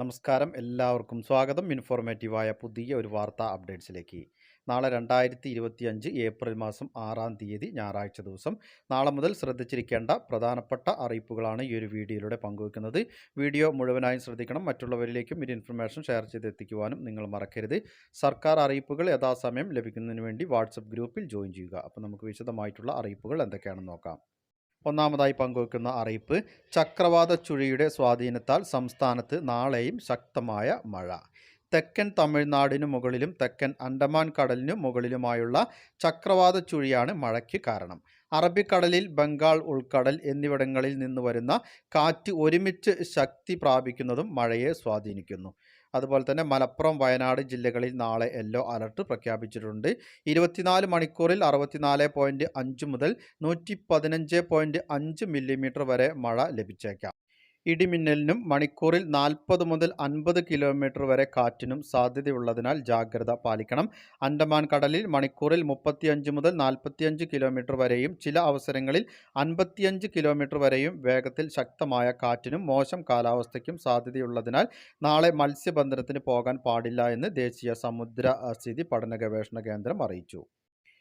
നമസ്കാരം. എല്ലാവർക്കും സ്വാഗതം. ഇൻഫോർമേറ്റീവായ പുതിയ ഒരു വാർത്താ അപ്ഡേറ്റ്സിലേക്ക്. നാളെ രണ്ടായിരത്തി ഇരുപത്തി അഞ്ച് ഏപ്രിൽ മാസം ആറാം തീയതി ഞായറാഴ്ച ദിവസം. നാളെ മുതൽ ശ്രദ്ധിച്ചിരിക്കേണ്ട പ്രധാനപ്പെട്ട അറിയിപ്പുകളാണ് ഈ ഒരു വീഡിയോയിലൂടെ പങ്കുവെക്കുന്നത് വീഡിയോ മുഴുവനായും ശ്രദ്ധിക്കണം. മറ്റുള്ളവരിലേക്കും ഈ ഇൻഫർമേഷൻ ഷെയർ ചെയ്തെത്തിക്കുവാനും നിങ്ങൾ മറക്കരുത്. സർക്കാർ അറിയിപ്പുകൾ യഥാസമയം ലഭിക്കുന്നതിന് വേണ്ടി വാട്സപ്പ് ഗ്രൂപ്പിൽ ജോയിൻ ചെയ്യുക. അപ്പോൾ നമുക്ക് വിശദമായിട്ടുള്ള അറിയിപ്പുകൾ എന്തൊക്കെയാണെന്ന് നോക്കാം. ഒന്നാമതായി പങ്കുവെക്കുന്ന അറിയിപ്പ് ചക്രവാത ചുഴിയുടെ സ്വാധീനത്താൽ സംസ്ഥാനത്ത് നാളെയും ശക്തമായ മഴ. തെക്കൻ തമിഴ്നാടിനു മുകളിലും തെക്കൻ അണ്ടമാൻ കടലിനു മുകളിലുമായുള്ള ചക്രവാത ചുഴിയാണ് മഴയ്ക്ക് കാരണം. അറബിക്കടലിൽ ബംഗാൾ ഉൾക്കടൽ എന്നിവിടങ്ങളിൽ നിന്ന് വരുന്ന കാറ്റ് ഒരുമിച്ച് ശക്തി പ്രാപിക്കുന്നതും മഴയെ സ്വാധീനിക്കുന്നു. അതുപോലെ തന്നെ മലപ്പുറം വയനാട് ജില്ലകളിൽ നാളെ യെല്ലോ അലർട്ട് പ്രഖ്യാപിച്ചിട്ടുണ്ട്. ഇരുപത്തിനാല് മണിക്കൂറിൽ അറുപത്തിനാല് പോയിന്റ് അഞ്ച് മുതൽ നൂറ്റി പതിനഞ്ച് പോയിന്റ് അഞ്ച് മില്ലിമീറ്റർ വരെ മഴ ലഭിച്ചേക്കാം. ഇടിമിന്നലിനും മണിക്കൂറിൽ നാൽപ്പത് മുതൽ അൻപത് കിലോമീറ്റർ വരെ കാറ്റിനും സാധ്യതയുള്ളതിനാൽ ജാഗ്രത പാലിക്കണം. അൻഡമാൻ കടലിൽ മണിക്കൂറിൽ മുപ്പത്തിയഞ്ച് മുതൽ നാൽപ്പത്തിയഞ്ച് കിലോമീറ്റർ വരെയും ചില അവസരങ്ങളിൽ അൻപത്തിയഞ്ച് കിലോമീറ്റർ വരെയും വേഗത്തിൽ ശക്തമായ കാറ്റിനും മോശം കാലാവസ്ഥയ്ക്കും സാധ്യതയുള്ളതിനാൽ നാളെ മത്സ്യബന്ധനത്തിന് പോകാൻ പാടില്ല എന്ന് ദേശീയ സമുദ്ര സ്ഥിതി പഠന ഗവേഷണ കേന്ദ്രം അറിയിച്ചു.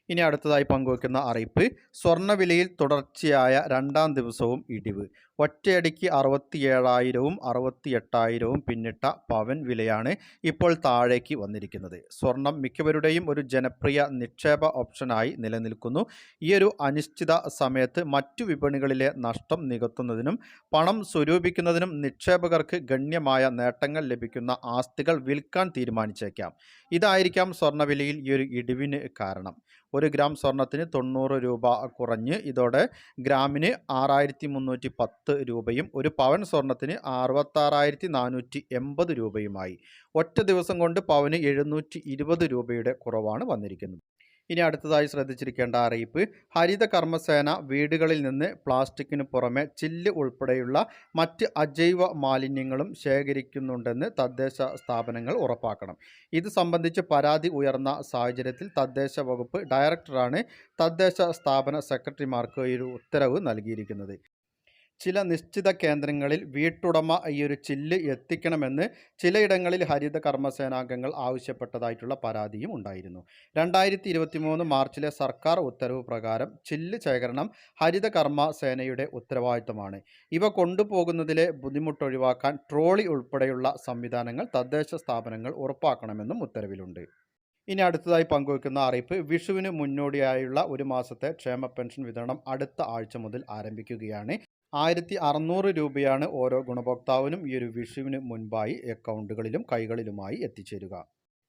ഇനി അടുത്തതായി പങ്കുവയ്ക്കുന്ന അറിയിപ്പ് സ്വർണവിലയിൽ തുടർച്ചയായ രണ്ടാം ദിവസവും ഇടിവ്. ഒറ്റയടിക്ക് അറുപത്തി ഏഴായിരവും അറുപത്തി എട്ടായിരവും പിന്നിട്ട പവൻ വിലയാണ് ഇപ്പോൾ താഴേക്ക് വന്നിരിക്കുന്നത്. സ്വർണം മിക്കവരുടെയും ഒരു ജനപ്രിയ നിക്ഷേപ ഓപ്ഷനായി നിലനിൽക്കുന്നു. ഈ ഒരു അനിശ്ചിത സമയത്ത് മറ്റു വിപണികളിലെ നഷ്ടം നികത്തുന്നതിനും പണം സ്വരൂപിക്കുന്നതിനും നിക്ഷേപകർക്ക് ഗണ്യമായ നേട്ടങ്ങൾ ലഭിക്കുന്ന ആസ്തികൾ വിൽക്കാൻ തീരുമാനിച്ചേക്കാം. ഇതായിരിക്കാം സ്വർണവിലയിൽ ഈ ഒരു ഇടിവിന് കാരണം. ഒരു ഗ്രാം സ്വർണത്തിന് തൊണ്ണൂറ് രൂപ കുറഞ്ഞ് ഇതോടെ ഗ്രാമിന് ആറായിരത്തി മുന്നൂറ്റി പത്ത് രൂപയും ഒരു പവൻ സ്വർണത്തിന് അറുപത്താറായിരത്തി നാനൂറ്റി എൺപത് രൂപയുമായി. ഒറ്റ ദിവസം കൊണ്ട് പവന് എഴുന്നൂറ്റി ഇരുപത് രൂപയുടെ കുറവാണ് വന്നിരിക്കുന്നത്. ഇനി അടുത്തതായി ശ്രദ്ധിച്ചിരിക്കേണ്ട അറിയിപ്പ്. ഹരിത കർമ്മസേന വീടുകളിൽ നിന്ന് പ്ലാസ്റ്റിക്കിന് പുറമെ ചില്ല് ഉൾപ്പെടെയുള്ള മറ്റ് അജൈവ മാലിന്യങ്ങളും ശേഖരിക്കുന്നുണ്ടെന്ന് തദ്ദേശ സ്ഥാപനങ്ങൾ ഉറപ്പാക്കണം. ഇത് സംബന്ധിച്ച് പരാതി ഉയർന്ന സാഹചര്യത്തിൽ തദ്ദേശ വകുപ്പ് ഡയറക്ടറാണ് തദ്ദേശ സ്ഥാപന സെക്രട്ടറിമാർക്ക് ഒരു ഉത്തരവ് നൽകിയിരിക്കുന്നത്. ചില നിശ്ചിത കേന്ദ്രങ്ങളിൽ വീട്ടുടമ ഈ ഒരു ചില്ല് എത്തിക്കണമെന്ന് ചിലയിടങ്ങളിൽ ഹരിത കർമ്മസേനാംഗങ്ങൾ ആവശ്യപ്പെട്ടതായിട്ടുള്ള പരാതിയും ഉണ്ടായിരുന്നു. രണ്ടായിരത്തി ഇരുപത്തി മൂന്ന് മാർച്ചിലെ സർക്കാർ ഉത്തരവ് പ്രകാരം ചില്ല് ശേഖരണം ഹരിത കർമ്മസേനയുടെ ഉത്തരവാദിത്തമാണ് ഇവ കൊണ്ടുപോകുന്നതിലെ ബുദ്ധിമുട്ടൊഴിവാക്കാൻ ട്രോളി ഉൾപ്പെടെയുള്ള സംവിധാനങ്ങൾ തദ്ദേശ സ്ഥാപനങ്ങൾ ഉറപ്പാക്കണമെന്നും ഉത്തരവിലുണ്ട്. ഇനി അടുത്തതായി പങ്കുവയ്ക്കുന്ന അറിയിപ്പ് വിഷുവിന് മുന്നോടിയായുള്ള ഒരു മാസത്തെ ക്ഷേമ പെൻഷൻ വിതരണം അടുത്ത ആഴ്ച മുതൽ ആരംഭിക്കുകയാണ്. ആയിരത്തി അറുന്നൂറ് രൂപയാണ് ഓരോ ഗുണഭോക്താവിനും ഈ ഒരു വിഷുവിന് മുൻപായി അക്കൗണ്ടുകളിലും കൈകളിലുമായി എത്തിച്ചേരുക.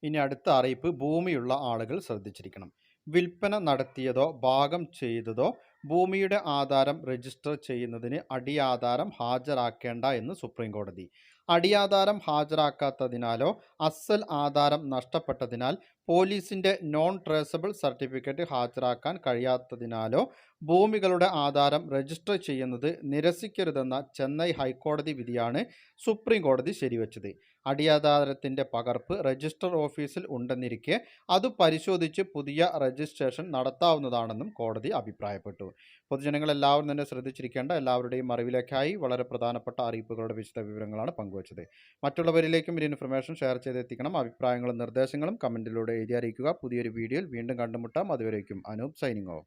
ഇനി അടുത്ത അറിയിപ്പ് ഭൂമിയുള്ള ആളുകൾ ശ്രദ്ധിച്ചിരിക്കണം. വിൽപ്പന നടത്തിയതോ ഭാഗം ചെയ്തതോ ഭൂമിയുടെ ആധാരം രജിസ്റ്റർ ചെയ്യുന്നതിന് അടിയാധാരം ഹാജരാക്കേണ്ട എന്ന് സുപ്രീം കോടതി അടിയാധാരം ഹാജരാക്കാത്തതിനാലോ അസൽ ആധാരം നഷ്ടപ്പെട്ടതിനാൽ പോലീസിന്റെ നോൺ ട്രേസബിൾ സർട്ടിഫിക്കറ്റ് ഹാജരാക്കാൻ കഴിയാത്തതിനാലോ ഭൂമികളുടെ ആധാരം രജിസ്റ്റർ ചെയ്യുന്നത് നിരസിക്കരുതെന്ന ചെന്നൈ ഹൈക്കോടതി വിധിയാണ് സുപ്രീം കോടതി ശരിവച്ചത്. അടിയാധാരത്തിന്റെ പകർപ്പ് രജിസ്റ്റർ ഓഫീസിൽ ഉണ്ടെന്നിരിക്കെ അത് പരിശോധിച്ച് പുതിയ രജിസ്ട്രേഷൻ നടത്താവുന്നതാണെന്നും കോടതി അഭിപ്രായപ്പെട്ടു. പൊതുജനങ്ങൾ എല്ലാവരും തന്നെ ശ്രദ്ധിച്ചിരിക്കേണ്ട എല്ലാവരുടെയും അറിവിലേക്കായി വളരെ പ്രധാനപ്പെട്ട അറിയിപ്പുകളുടെ വിശദ വിവരങ്ങളാണ് പങ്കുവച്ചത്. മറ്റുള്ളവരിലേക്കും ഒരു ഇൻഫർമേഷൻ ഷെയർ ചെയ്തെത്തിക്കണം അഭിപ്രായങ്ങളും നിർദ്ദേശങ്ങളും കമന്റിലൂടെ എഴുതി അറിയിക്കുക. പുതിയൊരു വീഡിയോയിൽ വീണ്ടും കണ്ടുമുട്ടാം. അതുവരേക്കും അനൂപ് സൈനിങ് ഓഫ്